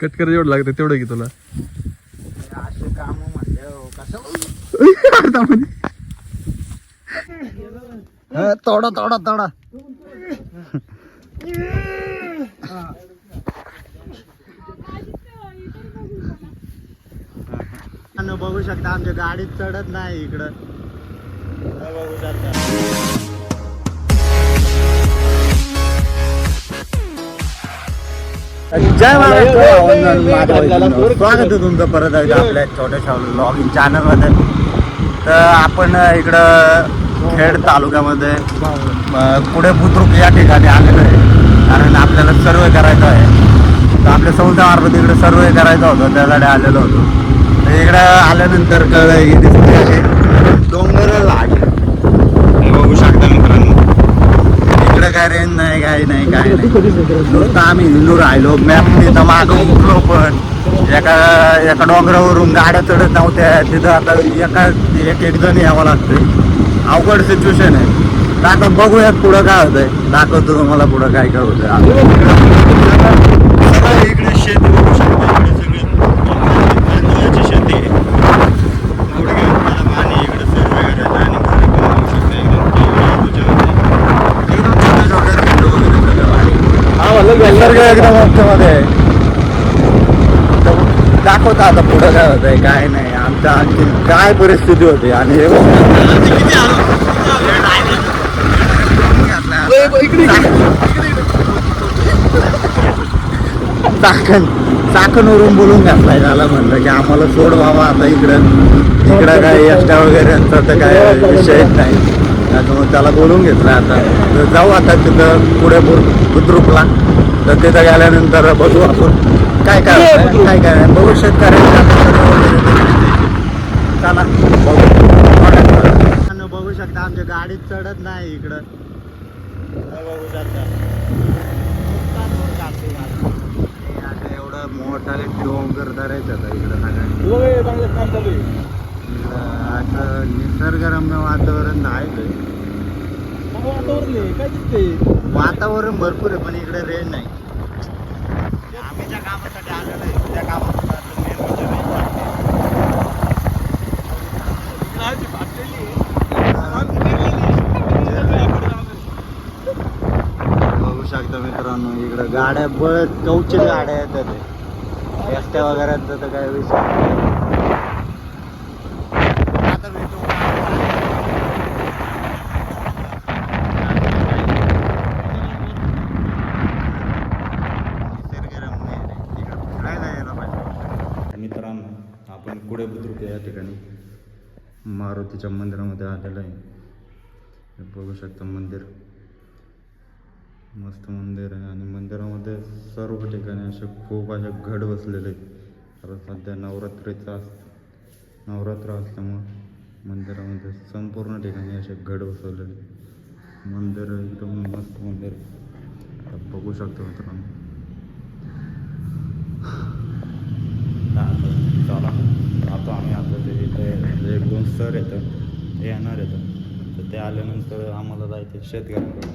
Cut करायचं एवढं लागतं तेवढं की तुला. असे काम म्हणले कसं अर्थामध्ये. तोडा तोडा तोडा. आणि बघू शकता आमच्या गाडीत चढत नाही इकडं. हे बघू शकता. जय महाराष्ट्र. स्वागत आहे तुमचं परत एकदा आपल्या छोट्याशा लॉगिंग चॅनलमध्ये तर आपण इकडं खेड तालुक्यामध्ये पुढे बुद्रुक या ठिकाणी आलेलो आहे. कारण आपल्याला सर्वे करायचा आहे. तर आपल्या चौदा मार्फत इकडे सर्वे करायचा होता. त्यासाठी आलेलो होतो. तर इकडं आल्यानंतर कळलं की दिसते असे डोंगर लाट हे बघू शकता मित्रांनो इकडे काय रेंज नाही काय नाही काय नाही. आम्ही हिंदू राहिलो मॅप तिथं मागं उठलो पण. एका एका डोंगरावरून गाड्या चढत नव्हत्या. तिथं आता एका एक एक जण यावं लागतंय. अवघड सिच्युएशन आहे. आता बघूयात पुढं काय होतंय. दाखवतो तुम्हाला पुढं काय काय होतंय. सगळं इकडे शेती बघू शकता इकडे सगळे तांदळाची शेती आहे. गुडघ्यावर मला पाणी इकडे सर्व करायचं आणि घरी पण बघू शकता एकदम केवढं आहे त्याच्यामध्ये. एकदम छोटे छोटे रेंडू वगैरे सगळं आहे. निसर्ग एकदम मध्ये आहे. दाखवता आता पुढं काय होतंय काय नाही. आमच्या आणखी काय परिस्थिती होती आणि हे. चाकण चाकणवरून बोलून घातलाय त्याला म्हणलं की आम्हाला सोड बाबा आता इकडं इकडं काय एसट्या वगैरे तर काय विषयच नाही. त्याच्यामुळे त्याला बोलून घेतलं आता. जाऊ आता तिथं पुढे बुद्रुकला. तर तिथं गेल्यानंतर बघू आपण काय काय काय काय. बघू चला बघू. बघू शकता आमच्या गाडीत चढत नाही इकडं. बघू शकता. एवढं मोठाले डोंगर धरायचं आता इकडं सगळं इकडं असं निसर्गरम्य वातावरण आहे. वातावरण भरपूर आहे पण इकडे रेंज नाही. आम्ही ज्या कामासाठी आलेलो आहे त्या कामासाठी म्हणजे. बघू शकता मित्रांनो इकडं गाड्या बळ कवचित गाड्या येतात. रस्त्या वगैरेचा तर काय विषय. आता भेटू. निसर्गरम्य आहे रे. इकडं फिरायला यायला पाहिजे. मित्रांनो आपण पुढे बुद्रुक या ठिकाणी मारुतीच्या मंदिरामध्ये आलेलं आहे. बघू शकता मंदिर. मस्त मंदिर आहे आणि मंदिरामध्ये सर्व ठिकाणी असे खूप असे घड बसलेले आहेत. कारण सध्या नवरात्रीचा अस नवरात्र असल्यामुळं मंदिरामध्ये संपूर्ण ठिकाणी असे घड बसवलेले मंदिर एकदम मस्त मंदिर बघू शकतो मित्रांनो. चला. आता आम्ही आता ते इथे एक दोन सर येतं ते येणार येतं तर ते आल्यानंतर आम्हाला जायचं शेतकऱ्यांकडे.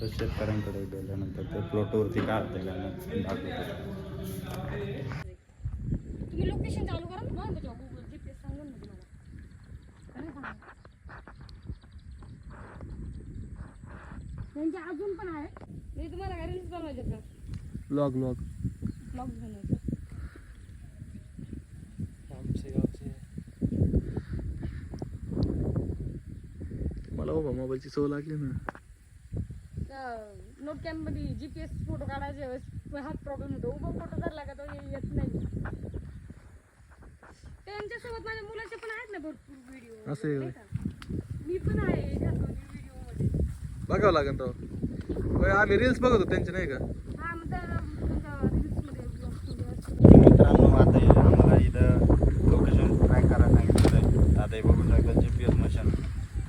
तर शेतकऱ्यांकडे गेल्यानंतर ते प्लॉटवरती काय होतं काय नाही दाखवतो. तुम्ही लोकेशन चालू करा त्यांचे अजून पण आहे मी तुम्हाला काय रील्स बनवायचे का? लॉग लॉग ब्लॉग बनवायचे मला बाबा मोबाईलची सवय लागली ना. नोट कॅम्पमध्ये जीपीएस फोटो काढायचे वेळेस हाच प्रॉब्लेम होतो. उभा फोटो धरला का तो ये- येत नाही. त्यांच्यासोबत माझ्या मुलाचे पण आहेत ना भरपूर व्हिडिओ असं. मी पण आहे एखाद व्हिडिओमध्ये बघावं लागेल तो. होय, आम्ही रील्स बघत होतो त्यांचे नाही का? हा मग त्या रील्समध्ये. मित्रांनो आता हे आम्हाला इथं लोकेशन ट्रॅक करायला सांगितलं आहे आता हे बघू शकता जी पी एस मशीन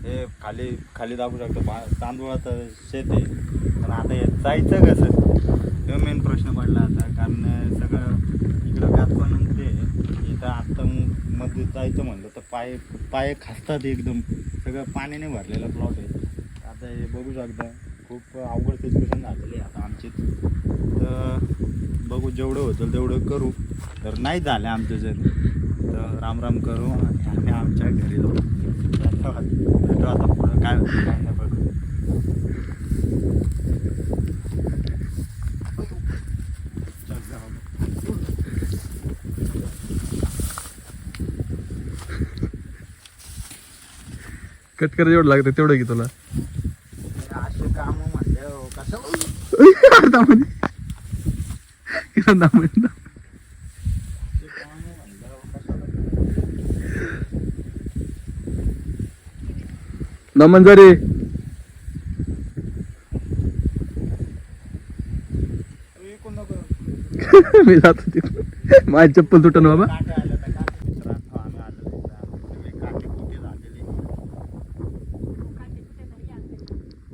हे खाली खाली दाखवू शकतो. पा तांदूळाचं शेत आहे. पण आता हे जायचं कसं? हे मेन प्रश्न पडला आता. कारण सगळं इकडं गात पण ते. इथं आत्ता मध्ये जायचं म्हणलं तर पाय पाय खासतात एकदम. सगळं पाण्याने भरलेला प्लॉट आहे. आता हे बघू शकता. खूप अवघड सिच्युएशन झालेली आहे आता आमची. तर बघू जेवढं होतं तेवढं करू. तर नाही झालं आमचं जर तर राम राम करू आणि आम्ही आमच्या घरी जाऊ. धन्यवाद भेटू आता पुढं काय होतं काय नाही बघू चल जाऊ. कट कर जेवढं लागतं तेवढं की तुला. असे काम म्हणले कसं? अर्धा मध्ये अर्धा मध्ये नमन जरे. मी जातो तिथून माझी चप्पल तुटन बाबा काटे आले तर काटे मित्रांनो आम्ही आलो तिथं. काटे कुठे झालेले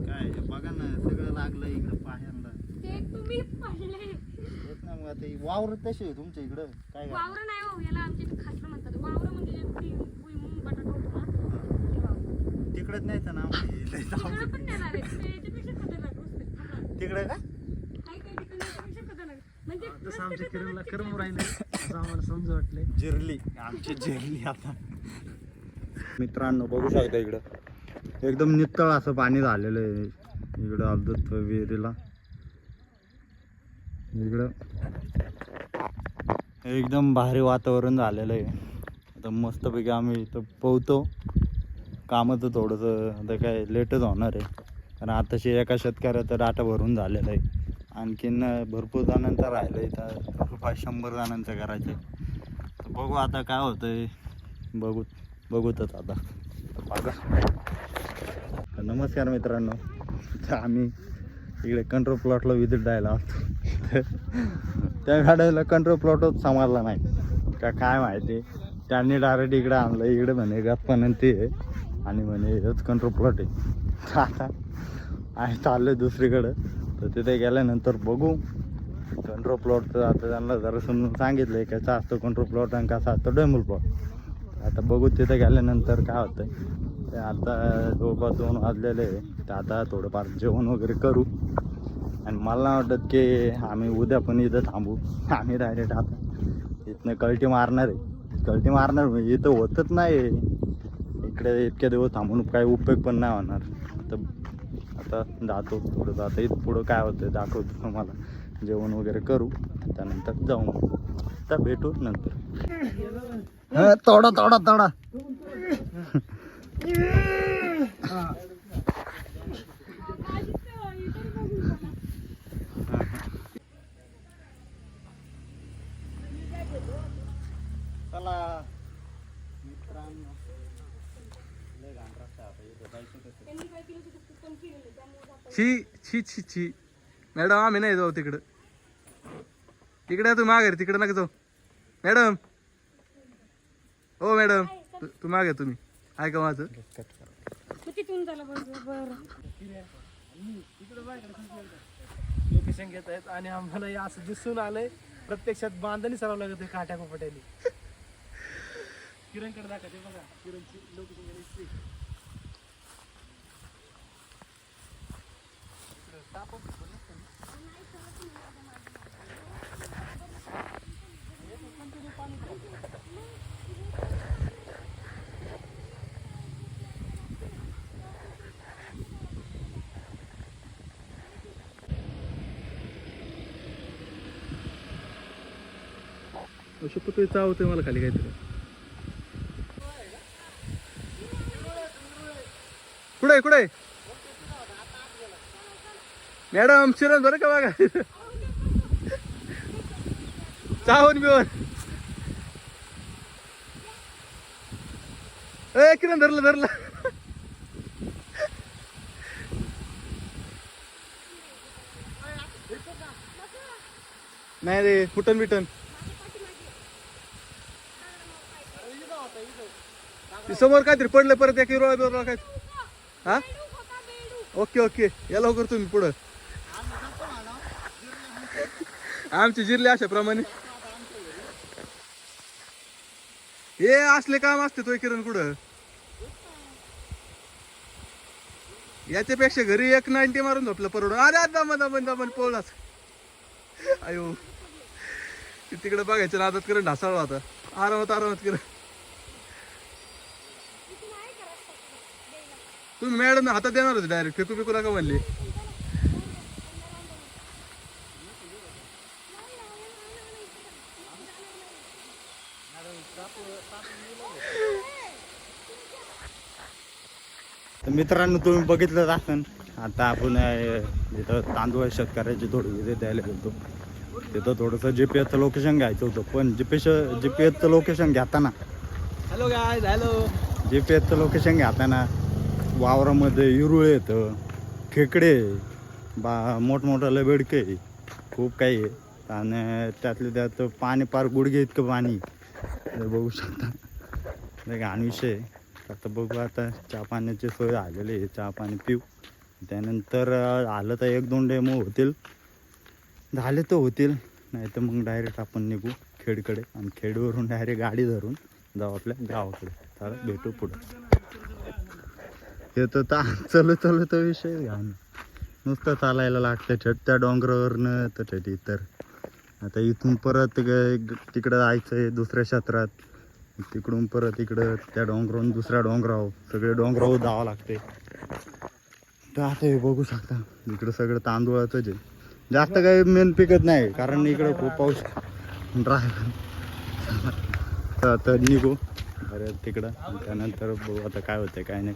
काय हे बघा ना सगळं लागलं इकडं पायांना ते तुम्ही पाहिले तेच ना मग आता ही वावर तशी आहे तुमच्या इकडं काय काय वावर नाही हो याला आमच्या इथे खासलं म्हणतात वावर म्हणजे जे भुई- भुईमुग बटाटा होतो ना ते वावर. तिकडच नाही तर ना. तिकडं का? तसं आमच्या किरणला कर्म. राहिले असं आम्हाला समज वाटले जिरली. आमची जिरली आता. मित्रांनो बघू शकता इकडं. एकदम नितळ असं पाणी झालेलं आहे. इकडं अब्दुत विहिरीला इकडं एकदम भारी वातावरण झालेलं आहे. आता मस्तपैकी आम्ही इथं पोहतो. कामाचं थोडंसं आता काय लेटच होणार आहे. कारण आताशी एका शेतकऱ्याचा डाटा भरून झालेला आहे. आणखीन भरपूर जणांचा राहिलं आहे. तर पाच शंभर जणांचं करायचं तर बघू आता काय होतं आहे बघू बघूतच आता. बघा. नमस्कार मित्रांनो. तर आम्ही इकडे कंट्रोल प्लॉटला विजिट द्यायला आहोत त्या गाड्याला कंट्रोल प्लॉटच सांभाळला नाही. का काय माहिती? त्यांनी डायरेक्ट इकडे आणलं. इकडे म्हणे गप्पा ते आहे आणि म्हणे हेच कंट्रोल प्लॉट आहे. आता आहे चाललं दुसरीकडं. तर तिथे गेल्यानंतर बघू. कंट्रोल प्लॉट तर आता त्यांना जरा समजून सांगितलं आहे कसा असतो कंट्रोल प्लॉट आणि कसा असतो डेमोल प्लॉट आता बघू तिथे गेल्यानंतर काय होतं ते आता जवळपास दोन वाजलेले आहे. तर आता थोडंफार जेवण वगैरे करू. आणि मला वाटत की आम्ही उद्या पण इथं थांबू. आम्ही डायरेक्ट आता इथनं कल्टी मारणार आहे. कल्टी मारणार म्हणजे इथं होतच नाही. इकडे इतक्या दिवस थांबून काही उपयोग पण नाही होणार. तर आता जातो थोडं जातं इथं पुढं काय होतं दाखवतो तुम्हाला. जेवण वगैरे करू. त्यानंतर जाऊ. मग तर भेटू नंतर. तोडा तोडा तोडा चला मित्रांनो लय घाण रस्ता आहे आता इथं जायचं कसं? त्यांनी काय केलं ते पण केलेलं त्यामुळे आता छी छी छी छी मॅडम आम्ही नाही जाऊ तिकडं. तिकडे तू मागे तिकडे नका जाऊ. मॅडम. हो मॅडम. तू- तू मागे तुम्ही. ऐका माझं. लोकेशन घेत आहेत आणि आम्हाला हे असं दिसून आलंय. प्रत्यक्षात बांधणी सरावं लागत आहे काट्या कोपट्याने किरणकडे दाखवते बघा. किरणची लोकेशन शपथ चावतोय मला खाली काहीतरी. कुठे कुठे मॅडम शिरण बरं का बघा. चावून बिवून ए किरण धरलं धरलं. नाही रे फुटन बिटन. समोर काहीतरी पडलं परत एक हिरो बिरोळा काय? हा? Okay okay. या लवकर तुम्ही पुढं. आमचे जिरले अशा प्रमाणे हे असले काम असते तो किरण कुठं? याच्यापेक्षा घरी एक नाईन्टी मारून झोपलं परवडून. अरे दमन दमन दमन पोळलाच अयो. तिकडे बघायचं राहतात किरण ढासाळ आता. आरामात आरामात कर तुम्ही मॅडम हातात देणार होते डायरेक्ट फेकू फेकू नका म्हणली. मित्रांनो तुम्ही बघितलं असन आता आपण जिथं तांदूळ शेतकऱ्याची थोडी विजिट द्यायला गेलो तिथं थोडंसं जी पी एसचं लोकेशन घ्यायचं होतं. पण जी पी जी पी एसचं लोकेशन घेताना hello guy hello G P एसचं लोकेशन घेताना वावरामध्ये इरुळ येतं खेकडे बा मोठमोठाले बेडके खूप काही आहे. आणि त्यातले त्यात पाणी पार गुडघे इतकं पाणी. बघू शकता. घाण विषय. आता बघू आता चहा पाण्याची सोय झालेली आहे. चहा पाणी पिऊ. त्यानंतर आलं तर एक दोन डेमो होतील. झाले तर होतील. नाही तर मग डायरेक्ट आपण निघू खेडकडे आणि खेडवरून डायरेक्ट गाडी धरून जाऊ आपल्या गावाकडे. तर भेटू पुढं. हे तर चलू चलू तर विषय घाण नुसतं चालायला लागतं छट त्या डोंगरावरनं तर छट इतर. आता इथून परत ग- तिकडं जायचं आहे दुसऱ्या क्षेत्रात. तिकडून परत इकडं त्या डोंगरावरून दुसऱ्या डोंगराव सगळे डोंगरावर जावं लागते. तर आता हे बघू शकता इकडं सगळं तांदूळाचंच आहे जास्त काही मेन पिकत नाही कारण इकडं खूप पाऊस ड्राय तर आता निघू. अरे तिकडं. त्यानंतर बघू आता काय होतं काय नाही.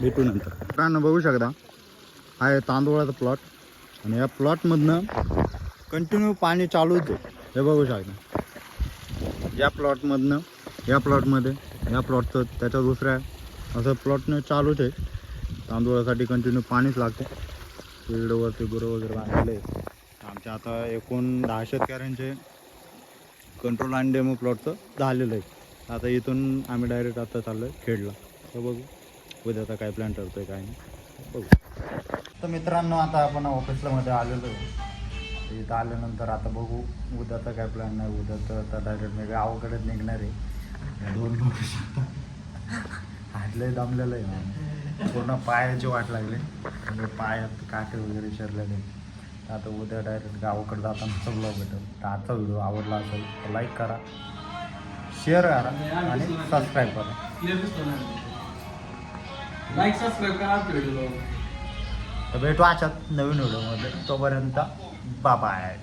भेटू नंतर. मित्रांनो बघू शकता हा आहे तांदूळाचा प्लॉट आणि या प्लॉटमधनं कंटिन्यू पाणी चालूच होते हे बघू शकता. या प्लॉटमधनं या प्लॉटमध्ये या प्लॉटचं त्याच्या दुसऱ्या असं प्लॉटनं चालूच आहे. तांदूळासाठी कंटिन्यू पाणीच लागते. फील्डवरती गुरं वगैरे बांधलेले आहेत. आमच्या आता एकूण दहा शेतकऱ्यांचे कंट्रोल आणि डेमो प्लॉटचं झालेलं आहे. आता इथून आम्ही डायरेक्ट आता चाललो आहे खेडला. तर बघू. उद्या आता काय प्लॅन ठरतो आहे काय नाही. बघू. तर मित्रांनो आता आपण ऑफिसलामध्ये आलेलो आहे. इथं आल्यानंतर आता बघू. उद्याचा काय प्लॅन नाही उद्या तर आता डायरेक्ट मी गावाकडेच निघणार आहे. दोन बघू शकता. हातलंय दमलेलं आहे. पूर्ण पायाची वाट लागली. म्हणजे पायात काटे वगैरे शिरलेले. आता उद्या डायरेक्ट गावाकडे जाताना ब्लॉग भेटेल. तर आजचा व्हिडिओ आवडला असेल तर लाईक करा शेअर करा आणि सबस्क्राईब करा. लाईक सबस्क्राईब करा व्हिडिओ तर भेटू अशात नवीन व्हिडिओमध्ये तोपर्यंत बाय